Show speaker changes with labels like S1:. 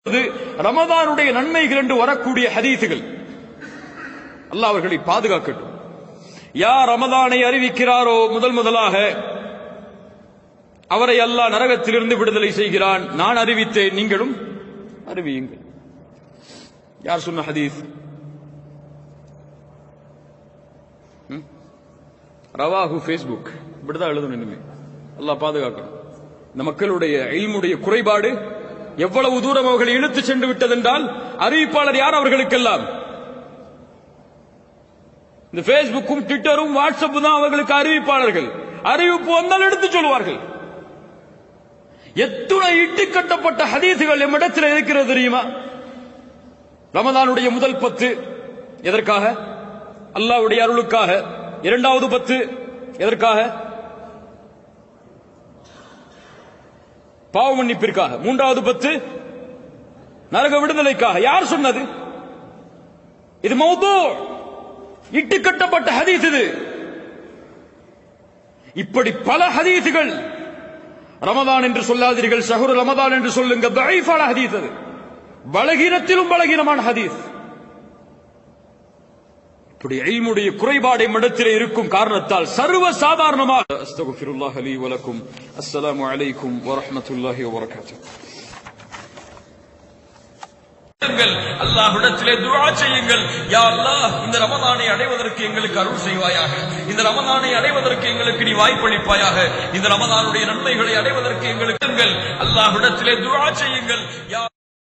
S1: ரமதானுடைய நன்மைகள் என்று வரக்கூடிய ஹதீசுகள். அல்லாஹ் அவர்களை பாதுகாக்கட்டும். யார் ரமதானை அறிவிக்கிறாரோ முதல் முதலாக அவரை அல்லாஹ் நரகத்திலிருந்து விடுதலை செய்கிறான். நான் அறிவித்தேன் நீங்களும் அறிவியுங்கள். யார் சொன்ன ஹதீஸ்? ரவாஹு ஃபேஸ்புக் இப்படிதான் எழுதணும் இனிமே. அல்லாஹ் பாதுகாக்கணும். இந்த மக்களுடைய இல்முடைய குறைபாடு எவ்வளவு தூரம் அவர்களை இழுத்து சென்று விட்டதென்றால் அறிவிப்பாளர் யார் அவர்களுக்கெல்லாம்? இந்த பேஸ்புக்கும் ட்விட்டரும் வாட்ஸ்அப் தான் அவர்களுக்கு அறிவிப்பாளர்கள். அறிவிப்பு வந்தால் எடுத்து சொல்வார்கள். எத்துணை இட்டு கட்டப்பட்ட ஹதீசுகள் எம்மிடத்தில் இருக்கிறது தெரியுமா? ரமதானுடைய முதல் பத்து. எதற்காக? அல்லாஹ்வுடைய அருளுக்காக. இரண்டாவது பத்து. எதற்காக? பாவ மன்னிப்பிற்காக. மூன்றாவது பத்து நரக விடுதலைக்காக. யார் சொன்னது? இது மௌது இட்டு கட்டப்பட்ட ஹதீஸ் இது. இப்படி பல ஹதீசுகள் ரமதான் என்று சொல்லாதீர்கள் சஹுர் ரமதான் என்று சொல்லுங்க ஹதீஸ் அது. பலகீனத்திலும் பலகீனமான ஹதீஸ். அப்படி இல்முடைய குறைபாடை மடத்திலே இருக்கும் காரணத்தால் சர்வ சாதாரணமாக அஸ்தகுஃபிருல்லாஹ் லீ வலக்கும். அஸ்ஸலாமு அலைக்கும் வரஹ்மத்துல்லாஹி வபரகாத்துஹு
S2: செய்யுங்கள் அல்லாஹ்விடத்திலே துஆ செய்யுங்கள். யா அல்லாஹ் இந்த ரமலானை அடைவதற்கு எங்களுக்கு அருள் செய்வாயாக. இந்த ரமலானை அடைவதற்கு எங்களுக்கு நீ வாய்ப்பளிப்பாயாக இந்த ரமலானுடைய நன்மைகளை அடைவதற்கு எங்களுக்கு அல்லாஹ்விடத்திலே துஆ செய்யுங்கள். யா